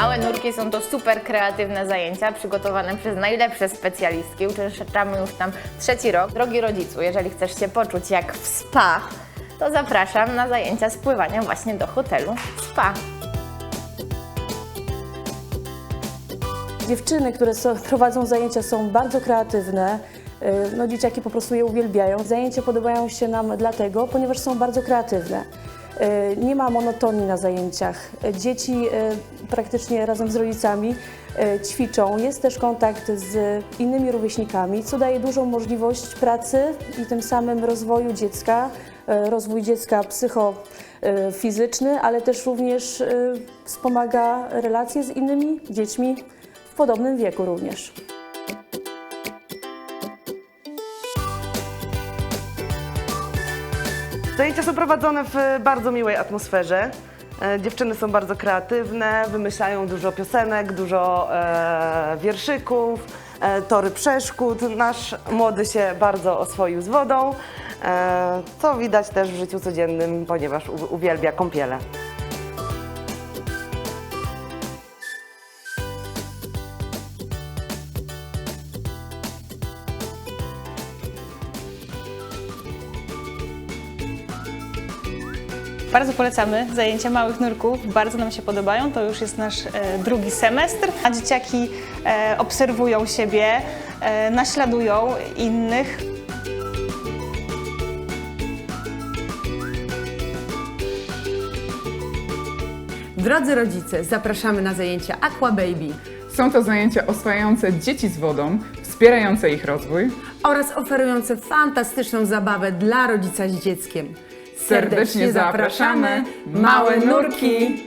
Małe nurki są to super kreatywne zajęcia przygotowane przez najlepsze specjalistki. Uczęszczamy już tam trzeci rok. Drogi rodzicu, jeżeli chcesz się poczuć jak w spa, to zapraszam na zajęcia z pływania właśnie do hotelu spa. Dziewczyny, które so, prowadzą zajęcia są bardzo kreatywne. Y, No, dzieciaki po prostu je uwielbiają. Zajęcia podobają się nam dlatego, ponieważ są bardzo kreatywne. Y, Nie ma monotonii na zajęciach. Dzieci y, praktycznie razem z rodzicami y, ćwiczą. Jest też kontakt z innymi rówieśnikami, co daje dużą możliwość pracy i tym samym rozwoju dziecka, rozwój dziecka psychofizyczny, ale też również wspomaga relacje z innymi dziećmi w podobnym wieku również. Zajęcia są prowadzone w bardzo miłej atmosferze. E, Dziewczyny są bardzo kreatywne, wymyślają dużo piosenek, dużo e, wierszyków, e, tory przeszkód. Nasz młody się bardzo oswoił z wodą, e, co widać też w życiu codziennym, ponieważ uwielbia kąpiele. Bardzo polecamy zajęcia małych nurków, bardzo nam się podobają. To już jest nasz e, drugi semestr, a dzieciaki e, obserwują siebie, e, naśladują innych. Drodzy rodzice, zapraszamy na zajęcia Aqua Baby Są to zajęcia oswajające dzieci z wodą, wspierające ich rozwój. oraz oferujące fantastyczną zabawę dla rodzica z dzieckiem. Serdecznie zapraszamy, małe nurki!